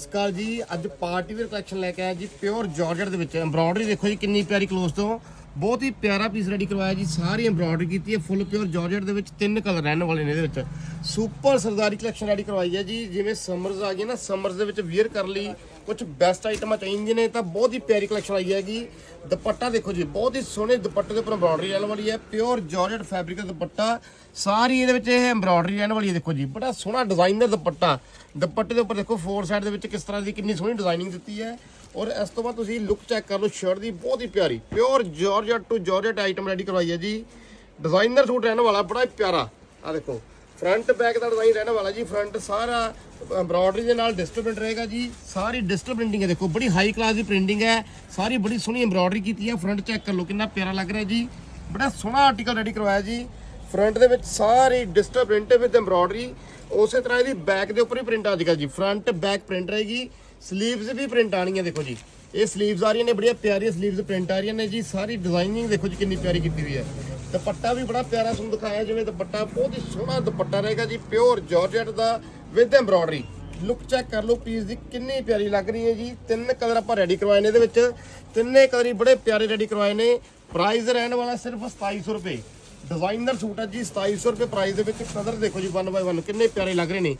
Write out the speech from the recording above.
ਸਤਿਕਾਰ ਜੀ, ਅੱਜ ਪਾਰਟੀ ਵੇਅਰ ਕਲੈਕਸ਼ਨ ਲੈ ਕੇ ਆਇਆ ਜੀ ਪਿਓਰ ਜਾਰਜਟ ਦੇ ਵਿੱਚ। ਐਮਬ੍ਰੋਇਡਰੀ ਦੇਖੋ ਜੀ, ਕਿੰਨੀ ਪਿਆਰੀ ਕਲੋਜ਼ ਤੋਂ। ਬਹੁਤ ਹੀ ਪਿਆਰਾ ਪੀਸ ਰੈਡੀ ਕਰਵਾਇਆ ਜੀ, ਸਾਰੀ ਐਮਬ੍ਰੋਇਡਰੀ ਕੀਤੀ ਹੈ ਫੁੱਲ ਪਿਓਰ ਜਾਰਜਟ ਦੇ ਵਿੱਚ ਤਿੰਨ ਕਲਰ ਰਹਿਣ ਵਾਲੇ ਨੇ ਇਹਦੇ ਵਿੱਚ। ਸੁਪਰ ਸਰਦਾਰੀ ਕਲੈਕਸ਼ਨ ਰੈਡੀ ਕਰਵਾਈ ਹੈ ਜੀ, ਜਿਵੇਂ ਸਮਰਸ ਆ ਗਏ ਨਾ ਸਮਰਸ ਦੇ ਵਿੱਚ ਵੇਅਰ ਕਰ ਲਈ ਕੁਝ ਬੈਸਟ ਆਈਟਮਾਂ ਚਾਹੀਦੀਆਂ ਨੇ, ਤਾਂ ਬਹੁਤ ਹੀ ਪਿਆਰੀ ਕਲੈਕਸ਼ਨ ਆਈ ਹੈਗੀ। ਦੁਪੱਟਾ ਦੇਖੋ ਜੀ, ਬਹੁਤ ਹੀ ਸੋਹਣੇ ਦੁਪੱਟੇ ਦੇ ਉੱਪਰ ਐਮਬ੍ਰੋਇਡਰੀ ਰਹਿਣ ਵਾਲੀ ਹੈ ਪਿਓਰ ਜਾਰਜਟ ਫੈਬਰਿਕ ਦਾ ਦੁਪੱਟਾ। ਸਾਰੀ ਇਹਦੇ ਵਿੱਚ ਇਹ ਐਮਬ੍ਰੋਇਡਰੀ ਰਹਿਣ ਵਾਲੀ ਹੈ, ਦੇਖੋ ਜੀ, ਬੜਾ ਸੋਹਣਾ ਡਿਜ਼ਾਈਨਰ ਦੁਪੱਟਾ। ਦੁਪੱਟੇ ਦੇ ਉੱਪਰ ਦੇਖੋ ਫੋਰ ਸਾਈਡ ਦੇ ਵਿੱਚ ਕਿਸ ਤਰ੍ਹਾਂ ਦੀ ਕਿੰਨੀ ਸੋਹਣੀ ਡਿਜ਼ਾਈਨਿੰਗ ਦਿੱਤੀ ਹੈ। ਔਰ ਇਸ ਤੋਂ ਬਾਅਦ ਤੁਸੀਂ ਲੁੱਕ ਚੈੱਕ ਕਰ ਲਓ ਸ਼ਰਟ ਦੀ ਬਹੁਤ ਹੀ ਪਿਆਰੀ pure georgette to georgette item ready ਕਰਵਾਈ ਹੈ ਜੀ। ਡਿਜ਼ਾਈਨਰ ਸੂਟ ਰਹਿਣ ਵਾਲਾ, ਬੜਾ ਹੀ ਪਿਆਰਾ। ਆ ਦੇਖੋ ਫਰੰਟ ਬੈਕ ਦਾ ਡਿਜ਼ਾਈਨ ਰਹਿਣ ਵਾਲਾ ਜੀ ਫਰੰਟ ਸਾਰਾ ਐਮਬ੍ਰੋਇਡਰੀ ਦੇ ਨਾਲ ਡਿਜੀਟਲ ਪ੍ਰਿੰਟ ਰਹੇਗਾ ਜੀ। ਸਾਰੀ ਡਿਜੀਟਲ ਪ੍ਰਿੰਟਿੰਗ ਹੈ, ਦੇਖੋ, ਬੜੀ ਹਾਈ ਕਲਾਸ ਦੀ ਪ੍ਰਿੰਟਿੰਗ ਹੈ। ਸਾਰੀ ਬੜੀ ਸੋਹਣੀ ਐਮਬ੍ਰੋਇਡਰੀ ਕੀਤੀ ਹੈ। ਫਰੰਟ ਚੈੱਕ ਕਰ ਲਓ, ਕਿੰਨਾ ਪਿਆਰਾ ਲੱਗ ਰਿਹਾ ਜੀ। ਬੜਾ ਸੋਹਣਾ ਆਰਟੀਕਲ ਰੈਡੀ ਕਰਵਾਇਆ ਜੀ। ਫਰੰਟ ਦੇ ਵਿੱਚ ਸਾਰੀ ਡਿਜੀਟਲ ਪ੍ਰਿੰਟ ਵਿਦ ਐਮਬ੍ਰੋਇਡਰੀ ਉਸੇ ਤਰ੍ਹਾਂ ਇਹਦੀ ਬੈਕ ਦੇ ਉੱਪਰ ਵੀ ਪ੍ਰਿੰਟ ਅੱਜ ਕੱਲ੍ਹ ਜੀ। ਫਰੰਟ ਬੈਕ ਪ੍ਰਿੰਟ ਰਹੇਗੀ ਸਲੀਵਸ ਵੀ ਪ੍ਰਿੰਟ ਆਣੀਆਂ ਦੇਖੋ ਜੀ। ਇਹ ਸਲੀਵਸ ਆ ਰਹੀਆਂ ਨੇ, ਬੜੀਆਂ ਪਿਆਰੀਆਂ ਸਲੀਵਸ ਪ੍ਰਿੰਟ ਆ ਰਹੀਆਂ ਨੇ ਜੀ। ਸਾਰੀ ਡਿਜ਼ਾਈਨਿੰਗ ਦੇਖੋ ਜੀ ਕਿੰਨੀ ਪਿਆਰੀ ਕੀਤੀ ਹੋਈ ਹੈ। ਦੁਪੱਟਾ ਵੀ ਬੜਾ ਪਿਆਰਾ ਤੁਹਾਨੂੰ ਦਿਖਾਇਆ, ਜਿਵੇਂ ਦੁਪੱਟਾ ਬਹੁਤ ਹੀ ਸੋਹਣਾ ਦੁਪੱਟਾ ਰਹੇਗਾ ਜੀ ਪਿਓਰ ਜਾਰਜਟ ਦਾ ਵਿਦ ਐਮਬ੍ਰੋਇਡਰੀ ਲੁੱਕ ਚੈੱਕ ਕਰ ਲਓ ਪੀਸ ਦੀ ਕਿੰਨੀ ਪਿਆਰੀ ਲੱਗ ਰਹੀ ਹੈ ਜੀ। ਤਿੰਨ ਕਲਰ ਆਪਾਂ ਰੈਡੀ ਕਰਵਾਏ ਨੇ ਇਹਦੇ ਵਿੱਚ। ਤਿੰਨੇ ਕਲਰ ਹੀ ਬੜੇ ਪਿਆਰੇ ਰੈਡੀ ਕਰਵਾਏ ਨੇ। ਪ੍ਰਾਈਸ ਰਹਿਣ ਵਾਲਾ ਸਿਰਫ 2700 ਰੁਪਏ। ਡਿਜ਼ਾਈਨਰ ਸੂਟ ਹੈ ਜੀ 2700 ਰੁਪਏ ਪ੍ਰਾਈਸ ਦੇ ਵਿੱਚ ਕਲਰ ਦੇਖੋ ਜੀ 1 ਬਾਈ 1 ਕਿੰਨੇ ਪਿਆਰੇ ਲੱਗ ਰਹੇ ਨੇ।